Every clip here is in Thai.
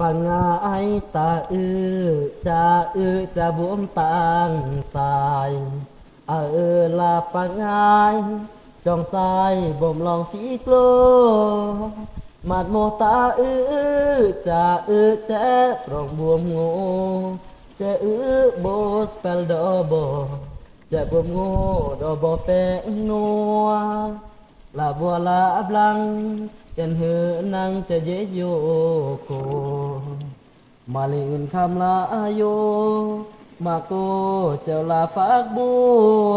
ปังงายตาอือจะอือจะบวมตางสายเออลาปังงายจองสายบ่มลองสีกลมาดโมตาอือจะอือแจะตรองบวมโง่จะอือโบสเปลดอบจะบวมโง่ดอบอแปงนัว บัวลาบลังจันเหือนังจะเยโยโกมาลิงคำลาโยมาโกเจ้าลาฝากบัว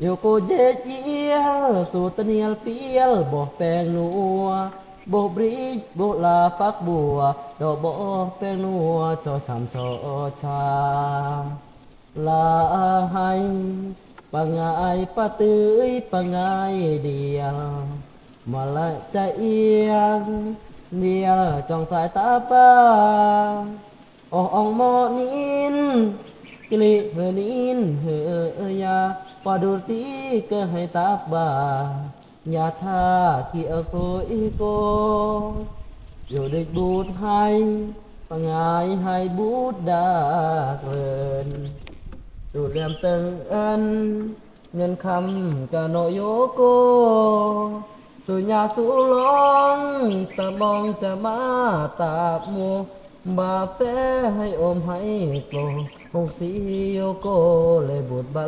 โยโกเยเยียลสูตเนียลเปียลบอกแปลงนัวบอกบริจบอกลาฟักบัวดอกบอกแปลงนัวจอสามจอชาลาให้ ปังไงปะตื้ยปังไงเดียวมาละใจเอียงเดียวจ้องสายตาป้าออกอองมอนินกิลิเฮนินเฮยาปาดูตีก็ให้ตาบ้ายาทา qui ở cối cô rồi địch bút hay và ngài hay bút đã gần สูตรเรียมเติงเอินเงินคำกะโนโยโก สุญญาสุลองตะบองจะมาตาบหมูบาแฟให้อมให้โกหกสีโยโกเลยบุตรบัลให้